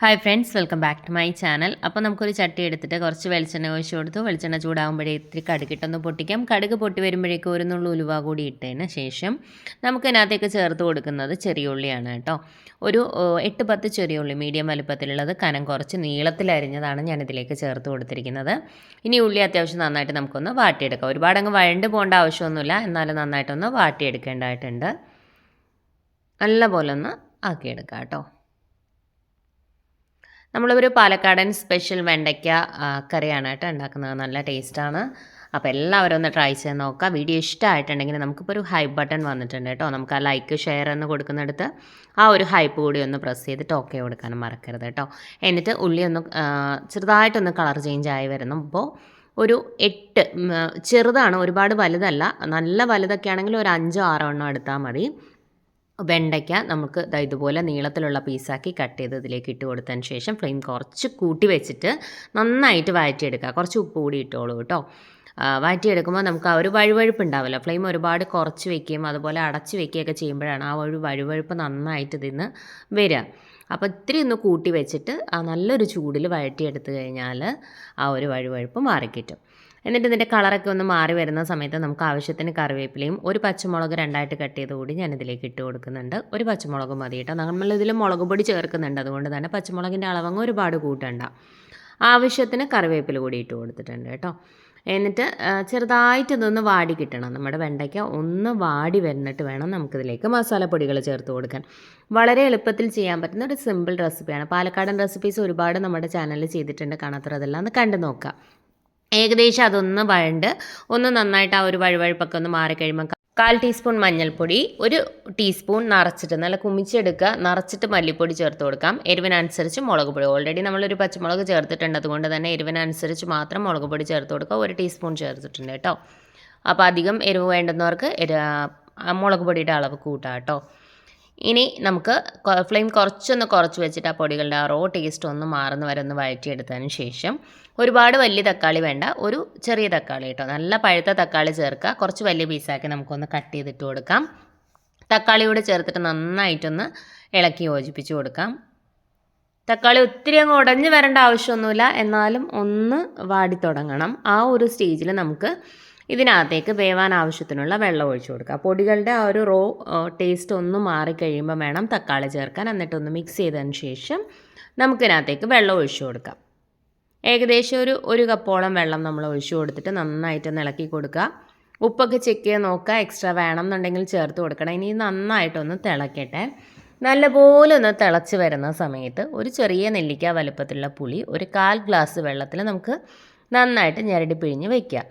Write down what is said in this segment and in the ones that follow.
Hi friends welcome back to my channel അപ്പോൾ നമുക്കൊരു ചട്ടി എടുത്തിട്ട് കുറച്ച് വെളിച്ചെണ്ണ ഒഴിച്ച് കൊടുത്തു. വെളിച്ചെണ്ണ ചൂടാകുമ്പോഴേ ഇത്തിരി കടുകിട്ടൊന്ന് പൊട്ടിക്കാം. കടുക് പൊട്ടി വരുമ്പോഴേക്കും ഒരു നുള്ളു ഉലുവ കൂടി ഇട്ടതിന് ശേഷം നമുക്ക് ഇതിനകത്തേക്ക് ചേർത്ത് കൊടുക്കുന്നത് ചെറിയ ഉള്ളിയാണ് കേട്ടോ. ഒരു എട്ട് പത്ത് ചെറിയ ഉള്ളി മീഡിയം വലുപ്പത്തിലുള്ളത് കനം കുറച്ച് നീളത്തിലരിഞ്ഞതാണ് ഞാനിതിലേക്ക് ചേർത്ത് കൊടുത്തിരിക്കുന്നത്. ഇനി ഉള്ളി അത്യാവശ്യം നന്നായിട്ട് നമുക്കൊന്ന് വാട്ടിയെടുക്കാം. ഒരുപാട് അങ്ങ് വഴണ്ട് പോകേണ്ട ആവശ്യമൊന്നുമില്ല. എന്നാലും നന്നായിട്ടൊന്ന് വാട്ടിയെടുക്കേണ്ടതായിട്ടുണ്ട്. നല്ലപോലെ ഒന്ന് ആക്കിയെടുക്കാം കേട്ടോ. നമ്മളൊരു പാലക്കാടൻ സ്പെഷ്യൽ വെണ്ടയ്ക്ക കറിയാണ് കേട്ടോ ഉണ്ടാക്കുന്നത്. നല്ല ടേസ്റ്റാണ്. അപ്പോൾ എല്ലാവരും ഒന്ന് ട്രൈ ചെയ്ത് നോക്കുക. വീഡിയോ ഇഷ്ടമായിട്ടുണ്ടെങ്കിൽ നമുക്കിപ്പോൾ ഒരു ഹൈപ്പ് ബട്ടൺ വന്നിട്ടുണ്ട് കേട്ടോ. നമുക്ക് ആ ലൈക്ക് ഷെയർ എന്ന് കൊടുക്കുന്നിടത്ത് ആ ഒരു ഹൈപ്പ് കൂടി ഒന്ന് പ്രസ് ചെയ്തിട്ട് ഓക്കെ കൊടുക്കാനും മറക്കരുത് കേട്ടോ. എന്നിട്ട് ഉള്ളി ഒന്ന് ചെറുതായിട്ടൊന്ന് കളർ ചേഞ്ച് ആയി വരുന്നപ്പോൾ ഒരു എട്ട് ചെറുതാണ്. ഒരുപാട് വലുതല്ല. നല്ല വലുതൊക്കെ ആണെങ്കിൽ ഒരു അഞ്ചോ ആറോ എണ്ണം എടുത്താൽ മതി. വെണ്ടയ്ക്ക നമുക്ക് ഇതുപോലെ നീളത്തിലുള്ള പീസാക്കി കട്ട് ചെയ്ത് ഇതിലേക്ക് ഇട്ട് കൊടുത്തതിന് ശേഷം ഫ്ലെയിം കുറച്ച് കൂട്ടി വെച്ചിട്ട് നന്നായിട്ട് വഴറ്റിയെടുക്കുക. കുറച്ച് ഉപ്പ് കൂടി ഇട്ടോളൂ കേട്ടോ. വഴറ്റിയെടുക്കുമ്പോൾ നമുക്ക് ആ ഒരു വഴുവഴുപ്പ് ഉണ്ടാവില്ല. ഫ്ലെയിം ഒരുപാട് കുറച്ച് വെക്കുകയും അതുപോലെ അടച്ച് വെക്കുകയൊക്കെ ചെയ്യുമ്പോഴാണ് ആ ഒരു വഴുവഴുപ്പ് നന്നായിട്ട് ഇതിന്ന് വരിക. അപ്പോൾ ഇത്തിരി ഒന്ന് കൂട്ടി വെച്ചിട്ട് ആ നല്ലൊരു ചൂടിൽ വഴറ്റിയെടുത്ത് കഴിഞ്ഞാൽ ആ ഒരു വഴുവഴുപ്പ് മാറിക്കിട്ടും. എന്നിട്ട് ഇതിന്റെ കളറൊക്കെ ഒന്ന് മാറി വരുന്ന സമയത്ത് നമുക്ക് ആവശ്യത്തിന് കറിവേപ്പിലയും ഒരു പച്ചമുളക് രണ്ടായിട്ട് കട്ട് ചെയ്ത് കൂടി ഞാൻ ഇതിലേക്ക് ഇട്ട് കൊടുക്കുന്നുണ്ട്. ഒരു പച്ചമുളക് മതി കേട്ടോ. നമ്മളിതിൽ മുളക് പൊടി ചേർക്കുന്നുണ്ട്. അതുകൊണ്ട് തന്നെ പച്ചമുളകിന്റെ അളവങ്ങ് ഒരുപാട് കൂട്ടണ്ട. ആവശ്യത്തിന് കറിവേപ്പില കൂടി ഇട്ട് കൊടുത്തിട്ടുണ്ട് കേട്ടോ. എന്നിട്ട് ചെറുതായിട്ട് ഇതൊന്ന് വാടി കിട്ടണം. നമ്മുടെ വെണ്ടയ്ക്ക ഒന്ന് വാടി വരുന്നിട്ട് വേണം നമുക്കിതിലേക്ക് മസാലപ്പൊടികൾ ചേർത്ത് കൊടുക്കാൻ. വളരെ എളുപ്പത്തിൽ ചെയ്യാൻ പറ്റുന്ന ഒരു സിമ്പിൾ റെസിപ്പിയാണ് പാലക്കാടൻ റെസിപ്പീസ് ഒരുപാട് നമ്മുടെ ചാനലിൽ ചെയ്തിട്ടുണ്ട്. കാണാത്തതെല്ലാം ഒന്ന് കണ്ടു നോക്കുക. ഏകദേശം അതൊന്ന് വഴണ്ട്. ഒന്ന് നന്നായിട്ട് ആ ഒരു വഴുവഴുപ്പൊക്കെ ഒന്ന് മാറിക്കഴിയുമ്പോൾ കാൽ ടീസ്പൂൺ മഞ്ഞൾപ്പൊടി ഒരു ടീസ്പൂൺ നിറച്ചിട്ട് നല്ല കുമിച്ചെടുക്കുക. നിറച്ചിട്ട് മല്ലിപ്പൊടി ചേർത്ത് കൊടുക്കാം. എരിവിനനുസരിച്ച് മുളക് പൊടി. ഓൾറെഡി നമ്മളൊരു പച്ചമുളക് ചേർത്തിട്ടുണ്ട്. അതുകൊണ്ട് തന്നെ എരിവിനനുസരിച്ച് മാത്രം മുളക് പൊടി ചേർത്ത് കൊടുക്കുക. ഒരു ടീസ്പൂൺ ചേർത്തിട്ടുണ്ട് കേട്ടോ. അപ്പോൾ അധികം എരിവ് വേണ്ടുന്നവർക്ക് മുളക് പൊടിയുടെ അളവ് കൂട്ടാം കേട്ടോ. ഇനി നമുക്ക് ഫ്ലെയിം കുറച്ചൊന്ന് കുറച്ച് വെച്ചിട്ട് ആ പൊടികളുടെ ആ റോ ടേസ്റ്റ് ഒന്ന് മാറുന്ന വരെ ഒന്ന് വഴറ്റിയെടുത്തതിന് ശേഷം ഒരുപാട് വലിയ തക്കാളി വേണ്ട ഒരു ചെറിയ തക്കാളി കേട്ടോ. നല്ല പഴുത്ത തക്കാളി ചേർക്കുക. കുറച്ച് വലിയ പീസാക്കി നമുക്കൊന്ന് കട്ട് ചെയ്തിട്ട് കൊടുക്കാം. തക്കാളിയോട് ചേർത്തിട്ട് നന്നായിട്ടൊന്ന് ഇളക്കി യോജിപ്പിച്ച് കൊടുക്കാം. തക്കാളി ഒത്തിരി അങ്ങ് ഉടഞ്ഞു വരേണ്ട ആവശ്യമൊന്നുമില്ല. എന്നാലും ഒന്ന് വാടി തുടങ്ങണം. ആ ഒരു സ്റ്റേജിൽ നമുക്ക് ഇതിനകത്തേക്ക് വേവാൻ ആവശ്യത്തിനുള്ള വെള്ളം ഒഴിച്ചു കൊടുക്കുക. പൊടികളുടെ ആ ഒരു റോ ടേസ്റ്റ് ഒന്ന് മാറിക്കഴിയുമ്പോൾ വേണം തക്കാളി ചേർക്കാൻ. എന്നിട്ടൊന്ന് മിക്സ് ചെയ്തതിന് ശേഷം നമുക്കിതിനകത്തേക്ക് വെള്ളം ഒഴിച്ചു കൊടുക്കാം. ഏകദേശം ഒരു ഒരു കപ്പോളം വെള്ളം നമ്മൾ ഒഴിച്ചു കൊടുത്തിട്ട് നന്നായിട്ട് ഇളക്കി കൊടുക്കുക. ഉപ്പൊക്കെ ചെക്ക് ചെയ്ത് നോക്കുക. എക്സ്ട്രാ വേണം എന്നുണ്ടെങ്കിൽ ചേർത്ത് കൊടുക്കണം. ഇനി നന്നായിട്ടൊന്ന് തിളക്കട്ടെ. നല്ലപോലെ ഒന്ന് തിളച്ച് വരുന്ന സമയത്ത് ഒരു ചെറിയ നെല്ലിക്ക വലുപ്പത്തിലുള്ള പുളി ഒരു കാൽ ഗ്ലാസ് വെള്ളത്തിൽ നമുക്ക് നന്നായിട്ട് ഞെരടി പിഴിഞ്ഞ് വയ്ക്കുക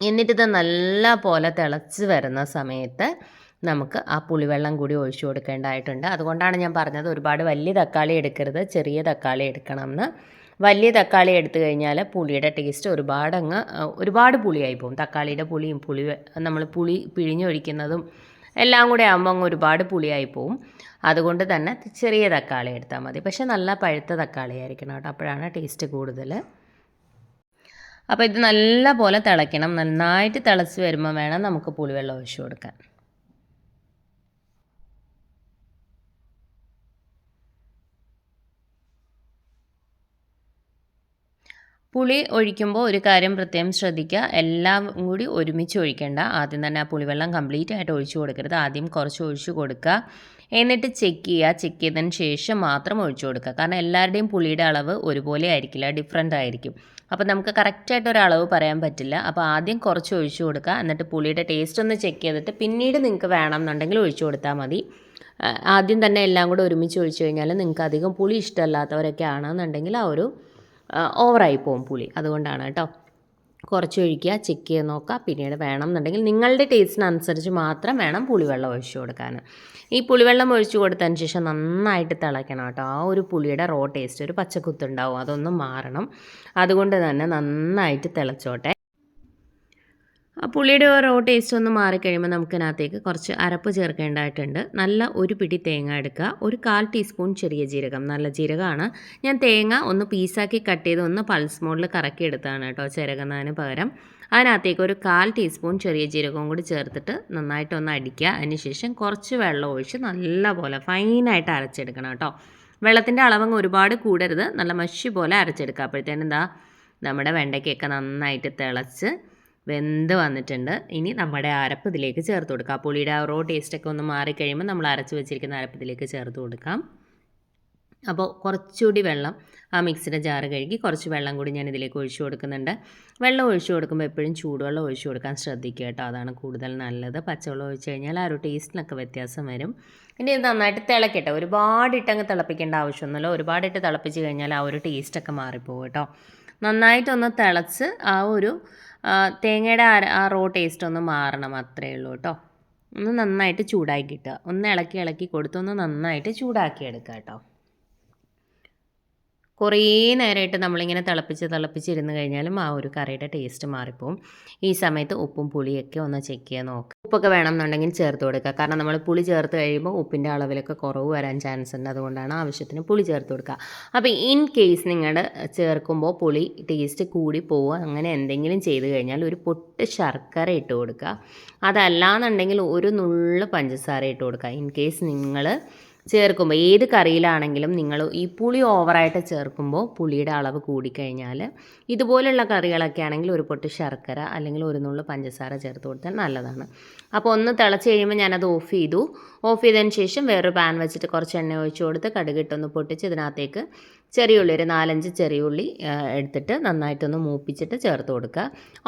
എന്നിട്ടിത് നല്ല പോലെ തിളച്ച് വരുന്ന സമയത്ത് നമുക്ക് ആ പുളിവെള്ളം കൂടി ഒഴിച്ചു കൊടുക്കേണ്ടതായിട്ടുണ്ട്. അതുകൊണ്ടാണ് ഞാൻ പറഞ്ഞത് ഒരുപാട് വലിയ തക്കാളി എടുക്കരുത് ചെറിയ തക്കാളി എടുക്കണം എന്ന് വലിയ തക്കാളി എടുത്തു കഴിഞ്ഞാൽ പുളിയുടെ ടേസ്റ്റ് ഒരുപാട് അങ്ങ് ഒരുപാട് പുളിയായി പോകും. തക്കാളിയുടെ പുളിയും പുളി നമ്മൾ പുളി പിഴിഞ്ഞൊഴിക്കുന്നതും എല്ലാം കൂടെ ആകുമ്പോൾ അങ്ങ് ഒരുപാട് പുളിയായി പോവും. അതുകൊണ്ട് തന്നെ ചെറിയ തക്കാളി എടുത്താൽ മതി. പക്ഷേ നല്ല പഴുത്ത തക്കാളി ആയിരിക്കണം കേട്ടോ. അപ്പോഴാണ് ടേസ്റ്റ് കൂടുതൽ അപ്പോൾ ഇത് നല്ല പോലെ തിളയ്ക്കണം. നന്നായിട്ട് തിളച്ച് വരുമ്പോൾ വേണം നമുക്ക് പുളിവെള്ളം ഒഴിച്ചു കൊടുക്കാൻ. പുളി ഒഴിക്കുമ്പോൾ ഒരു കാര്യം പ്രത്യേകം ശ്രദ്ധിക്കുക. എല്ലാം കൂടി ഒരുമിച്ച് ഒഴിക്കേണ്ട. ആദ്യം തന്നെ ആ പുളിവെള്ളം കംപ്ലീറ്റ് ആയിട്ട് ഒഴിച്ചു കൊടുക്കരുത്. ആദ്യം കുറച്ച് ഒഴിച്ചു കൊടുക്കുക. എന്നിട്ട് ചെക്ക് ചെയ്യുക. ചെക്ക് ചെയ്തതിന് ശേഷം മാത്രം ഒഴിച്ചു കൊടുക്കുക. കാരണം എല്ലാവരുടെയും പുളിയുടെ അളവ് ഒരുപോലെ ആയിരിക്കില്ല. ഡിഫറെന്റ് ആയിരിക്കും. അപ്പോൾ നമുക്ക് കറക്റ്റായിട്ട് ഒരു അളവ് പറയാൻ പറ്റില്ല. അപ്പോൾ ആദ്യം കുറച്ച് ഒഴിച്ചു കൊടുക്കുക. എന്നിട്ട് പുളിയുടെ ടേസ്റ്റ് ഒന്ന് ചെക്ക് ചെയ്തിട്ട് പിന്നീട് നിങ്ങൾക്ക് വേണം എന്നുണ്ടെങ്കിൽ ഒഴിച്ചു കൊടുത്താൽ മതി. ആദ്യം തന്നെ എല്ലാം കൂടെ ഒരുമിച്ച് ഒഴിച്ചു കഴിഞ്ഞാൽ നിങ്ങൾക്ക് അധികം പുളി ഇഷ്ടമല്ലാത്തവരൊക്കെ ആണെന്നുണ്ടെങ്കിൽ ആ ഒരു ഓവറായി പോകും പുളി. അതുകൊണ്ടാണ് കേട്ടോ. കുറച്ച് ഒഴിക്കുക ചെക്ക് ചെയ്ത് നോക്കുക. പിന്നീട് വേണം എന്നുണ്ടെങ്കിൽ നിങ്ങളുടെ ടേസ്റ്റിനനുസരിച്ച് മാത്രം വേണം പുളിവെള്ളം ഒഴിച്ചു കൊടുക്കാൻ. ഈ പുളിവെള്ളം ഒഴിച്ചു കൊടുത്തതിന് ശേഷം നന്നായിട്ട് തിളയ്ക്കണം കേട്ടോ. ആ ഒരു പുളിയുടെ റോ ടേസ്റ്റ് ഒരു പച്ചക്കുത്തുണ്ടാവും അതൊന്നും മാറണം. അതുകൊണ്ട് തന്നെ നന്നായിട്ട് തിളച്ചോട്ടെ. ആ പുളിയുടെ ഓരോ ടേസ്റ്റ് ഒന്ന് മാറിക്കഴിയുമ്പോൾ നമുക്കിനകത്തേക്ക് കുറച്ച് അരപ്പ് ചേർക്കേണ്ടതായിട്ടുണ്ട്. നല്ല ഒരു പിടി തേങ്ങ എടുക്കുക. ഒരു കാൽ ടീസ്പൂൺ ചെറിയ ജീരകം. നല്ല ജീരകമാണ്. ഞാൻ തേങ്ങ ഒന്ന് പീസാക്കി കട്ട് ചെയ്ത് ഒന്ന് പൾസ് മോഡിൽ കറക്കി എടുത്താണ് കേട്ടോ ചിരകുന്നതിന് പകരം. അതിനകത്തേക്ക് ഒരു കാൽ ടീസ്പൂൺ ചെറിയ ജീരകവും കൂടി ചേർത്തിട്ട് നന്നായിട്ടൊന്ന് അടിക്കുക. അതിനുശേഷം കുറച്ച് വെള്ളം ഒഴിച്ച് നല്ലപോലെ ഫൈനായിട്ട് അരച്ചെടുക്കണം കേട്ടോ. വെള്ളത്തിന്റെ അളവങ്ങ് ഒരുപാട് കൂടരുത്. നല്ല മഷി പോലെ അരച്ചെടുക്കുക. അപ്പോഴത്തേനെന്താ നമ്മുടെ വെണ്ടയ്ക്കൊക്കെ നന്നായിട്ട് തിളച്ച് വെന്ത് വന്നിട്ടുണ്ട്. ഇനി നമ്മുടെ അരപ്പ് ഇതിലേക്ക് ചേർത്ത് കൊടുക്കാം. പുളിയുടെ ആ റോ ടേസ്റ്റൊക്കെ ഒന്ന് മാറിക്കഴിയുമ്പോൾ നമ്മൾ അരച്ച് വെച്ചിരിക്കുന്ന അരപ്പ് ഇതിലേക്ക് ചേർത്ത് കൊടുക്കാം. അപ്പോൾ കുറച്ചുകൂടി വെള്ളം ആ മിക്സിയുടെ ജാറ് കഴുകി കുറച്ച് വെള്ളം കൂടി ഞാൻ ഇതിലേക്ക് ഒഴിച്ചു കൊടുക്കുന്നുണ്ട്. വെള്ളം ഒഴിച്ചു കൊടുക്കുമ്പോൾ എപ്പോഴും ചൂടുവെള്ളം ഒഴിച്ചു കൊടുക്കാൻ ശ്രദ്ധിക്കുക കേട്ടോ. അതാണ് കൂടുതൽ നല്ലത്. പച്ചവെള്ളം ഒഴിച്ച് കഴിഞ്ഞാൽ ആ ഒരു ടേസ്റ്റിനൊക്കെ വ്യത്യാസം വരും. ഇനി ഇത് നന്നായിട്ട് തിളക്കട്ടെ. ഒരുപാട് ഇട്ടങ്ങ് തിളപ്പിക്കേണ്ട ആവശ്യമൊന്നുമില്ല. ഒരുപാടിട്ട് തിളപ്പിച്ച് കഴിഞ്ഞാൽ ആ ഒരു ടേസ്റ്റൊക്കെ മാറിപ്പോകും കേട്ടോ. നന്നായിട്ടൊന്ന് തിളച്ച് ആ ഒരു തേങ്ങയുടെ ആ റോ ടേസ്റ്റ് ഒന്ന് മാറണം അത്രയേ ഉള്ളൂ കേട്ടോ. ഒന്ന് നന്നായിട്ട് ചൂടാക്കി കിട്ടുക. ഒന്ന് ഇളക്കി ഇളക്കി കൊടുത്തൊന്ന് നന്നായിട്ട് ചൂടാക്കി എടുക്കുക കേട്ടോ. കുറേ നേരമായിട്ട് നമ്മളിങ്ങനെ തിളപ്പിച്ച് തിളപ്പിച്ചിരുന്ന് കഴിഞ്ഞാലും ആ ഒരു കറിയുടെ ടേസ്റ്റ് മാറിപ്പോവും. ഈ സമയത്ത് ഉപ്പും പുളിയൊക്കെ ഒന്ന് ചെക്ക് ചെയ്യാൻ നോക്കുക ഉപ്പൊക്കെ വേണമെന്നുണ്ടെങ്കിൽ ചേർത്ത് കൊടുക്കുക. കാരണം നമ്മൾ പുളി ചേർത്ത് കഴിയുമ്പോൾ ഉപ്പിന്റെ അളവിലൊക്കെ കുറവ് വരാൻ ചാൻസ് ഉണ്ട്. അതുകൊണ്ടാണ് ആവശ്യത്തിന് പുളി ചേർത്ത് കൊടുക്കുക. അപ്പോൾ ഇൻ കേസ് നിങ്ങളുടെ ചേർക്കുമ്പോൾ പുളി ടേസ്റ്റ് കൂടി പോവുക. അങ്ങനെ എന്തെങ്കിലും ചെയ്ത് കഴിഞ്ഞാൽ ഒരു പൊട്ട് ശർക്കര ഇട്ട് കൊടുക്കുക. അതല്ലാന്നുണ്ടെങ്കിൽ ഒരു നുള്ള് പഞ്ചസാര ഇട്ട് കൊടുക്കുക. ഇൻ കേസ് നിങ്ങൾ ചേർക്കുമ്പോൾ ഏത് കറിയിലാണെങ്കിലും നിങ്ങൾ ഈ പുളി ഓവറായിട്ട് ചേർക്കുമ്പോൾ പുളിയുടെ അളവ് കൂടിക്കഴിഞ്ഞാൽ ഇതുപോലുള്ള കറികളൊക്കെ ആണെങ്കിൽ ഒരു പൊട്ട് ശർക്കര അല്ലെങ്കിൽ ഒരു നുള്ളു പഞ്ചസാര ചേർത്ത് കൊടുത്താൽ നല്ലതാണ്. അപ്പോൾ ഒന്ന് തിളച്ച് കഴിയുമ്പോൾ ഞാനത് ഓഫ് ചെയ്തു. ഓഫ് ചെയ്തതിന് ശേഷം വേറൊരു പാൻ വെച്ചിട്ട് കുറച്ച് എണ്ണ ഒഴിച്ച് കൊടുത്ത് കടുകിട്ടൊന്ന് പൊട്ടിച്ച് ഇതിനകത്തേക്ക് ചെറിയ ഉള്ളി ഒരു നാലഞ്ച് ചെറിയ ഉള്ളി എടുത്തിട്ട് നന്നായിട്ടൊന്ന് മൂപ്പിച്ചിട്ട് ചേർത്ത് കൊടുക്കുക.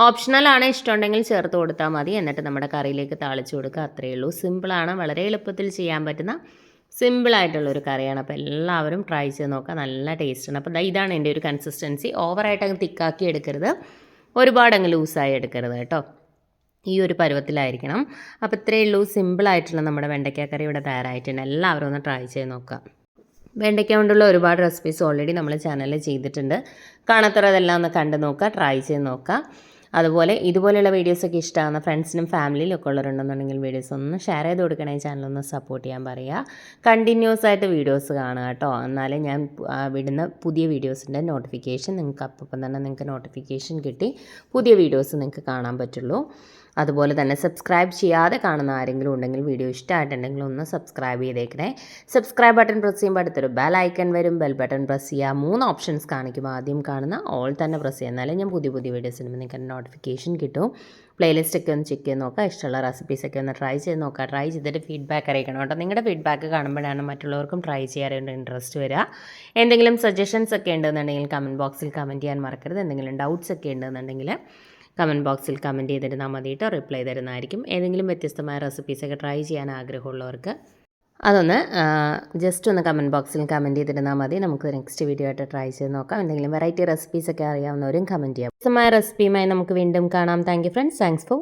ഓപ്ഷണലാണ് ഇഷ്ടമുണ്ടെങ്കിൽ ചേർത്ത് കൊടുത്താൽ മതി. എന്നിട്ട് നമ്മുടെ കറിയിലേക്ക് താളിച്ച് കൊടുക്കുക. അത്രയേ ഉള്ളൂ. സിമ്പിളാണ് വളരെ എളുപ്പത്തിൽ ചെയ്യാൻ പറ്റുന്ന സിമ്പിളായിട്ടുള്ളൊരു കറിയാണ്. അപ്പോൾ എല്ലാവരും ട്രൈ ചെയ്ത് നോക്കുക. നല്ല ടേസ്റ്റാണ്. അപ്പോൾ ഇതാണ് എന്റെ ഒരു കൺസിസ്റ്റൻസി ഓവറായിട്ട് അങ്ങ് തിക്കാക്കി എടുക്കരുത്. ഒരുപാട് അങ്ങ് ലൂസായി എടുക്കരുത് കേട്ടോ. ഈ ഒരു പരുവത്തിലായിരിക്കണം. അപ്പോൾ ഇത്രയേ ഉള്ളൂ. സിമ്പിളായിട്ടുള്ള നമ്മുടെ വെണ്ടയ്ക്കാക്കറി കറി ഇവിടെ തയ്യാറായിട്ടുണ്ട്. എല്ലാവരും ഒന്ന് ട്രൈ ചെയ്ത് നോക്കുക. വെണ്ടയ്ക്ക കൊണ്ടുള്ള ഒരുപാട് റെസിപ്പീസ് ഓൾറെഡി നമ്മൾ ചാനലിൽ ചെയ്തിട്ടുണ്ട്. കാണാത്തവരതെല്ലാം ഒന്ന് കണ്ടു നോക്കുക. ട്രൈ ചെയ്ത് നോക്കുക. അതുപോലെ ഇതുപോലെയുള്ള വീഡിയോസൊക്കെ ഇഷ്ടമാകുന്ന ഫ്രണ്ട്സിനും ഫാമിലിയിലും ഒക്കെ ഉള്ളവരുണ്ടെന്നുണ്ടെങ്കിൽ വീഡിയോസ് ഒന്ന് ഷെയർ ചെയ്ത് കൊടുക്കണേ. ചാനലൊന്ന് സപ്പോർട്ട് ചെയ്യാൻ പറയുക. കണ്ടിന്യൂസ് ആയിട്ട് വീഡിയോസ് കാണുക കേട്ടോ. എന്നാലേ ഞാൻ വിടുന്ന പുതിയ വീഡിയോസിന്റെ നോട്ടിഫിക്കേഷൻ നിങ്ങൾക്ക് അപ്പം തന്നെ നിങ്ങൾക്ക് നോട്ടിഫിക്കേഷൻ കിട്ടി. പുതിയ വീഡിയോസ് നിങ്ങൾക്ക് കാണാൻ പറ്റുള്ളൂ. അതുപോലെ തന്നെ സബ്സ്ക്രൈബ് ചെയ്യാതെ കാണുന്ന ആരെങ്കിലും ഉണ്ടെങ്കിൽ വീഡിയോ ഇഷ്ടമായിട്ടുണ്ടെങ്കിൽ ഒന്ന് സബ്സ്ക്രൈബ് ചെയ്തേക്കണേ. സബ്സ്ക്രൈബ് ബട്ടൺ പ്രസ് ചെയ്യുമ്പോൾ അടുത്തൊരു ബെൽ ഐക്കൺ വരും. ബെൽ ബട്ടൺ പ്രസ് ചെയ്യുക മൂന്ന് ഓപ്ഷൻസ് കാണിക്കുമ്പോൾ ആദ്യം കാണുന്ന ഓൾ തന്നെ പ്രസ് ചെയ്യുക ഞാൻ പുതിയ പുതിയ വീഡിയോസ് ഇടുമ്പോൾ നിങ്ങൾക്ക് നോട്ടിഫിക്കേഷൻ കിട്ടും. പ്ലേലിസ്റ്റ് ഒക്കെ ഒന്ന് ചെക്ക് ചെയ്ത് നോക്കുക. ഇഷ്ടമുള്ള റെസിപ്പീസ് ഒക്കെ ഒന്ന് ട്രൈ ചെയ്ത് നോക്കുക. ട്രൈ ചെയ്തിട്ട് ഫീഡ്ബാക്ക് അറിയിക്കണം കേട്ടോ. നിങ്ങളുടെ ഫീഡ്ബാക്ക് കാണുമ്പോഴാണ് മറ്റുള്ളവർക്കും ട്രൈ ചെയ്യാറുണ്ട് ഇൻട്രസ്റ്റ് വരിക. എന്തെങ്കിലും സജഷൻസ് ഒക്കെ ഉണ്ടെന്നുണ്ടെങ്കിൽ കമന്റ് ബോക്സിൽ കമന്റ് ചെയ്യാൻ മറക്കരുത്. എന്തെങ്കിലും ഡൗട്ട്സ് ഒക്കെ ഉണ്ടെന്നുണ്ടെങ്കിൽ കമന്റ് ബോക്സിൽ കമന്റ് ചെയ്തിട്ട് മതി കേട്ടോ റിപ്ലൈ തരുന്നതായിരിക്കും. ഏതെങ്കിലും വ്യത്യസ്തമായ റെസിപ്പീസൊക്കെ ട്രൈ ചെയ്യാൻ ആഗ്രഹമുള്ളവർക്ക് അതൊന്ന് ജസ്റ്റ് ഒന്ന് കമന്റ് ബോക്സിൽ കമന്റ് ചെയ്തിരുന്നാൽ മതി. നമുക്ക് നെക്സ്റ്റ് വീഡിയോ ആയിട്ട് ട്രൈ ചെയ്ത് നോക്കാം. എന്തെങ്കിലും വെറൈറ്റി റെസിപ്പീസ് ഒക്കെ അറിയാവുന്നവരും കമന്റ് ചെയ്യാം. വ്യത്യസ്തമായ റെസിപ്പിയുമായി നമുക്ക് വീണ്ടും കാണാം. Thank friends thanks for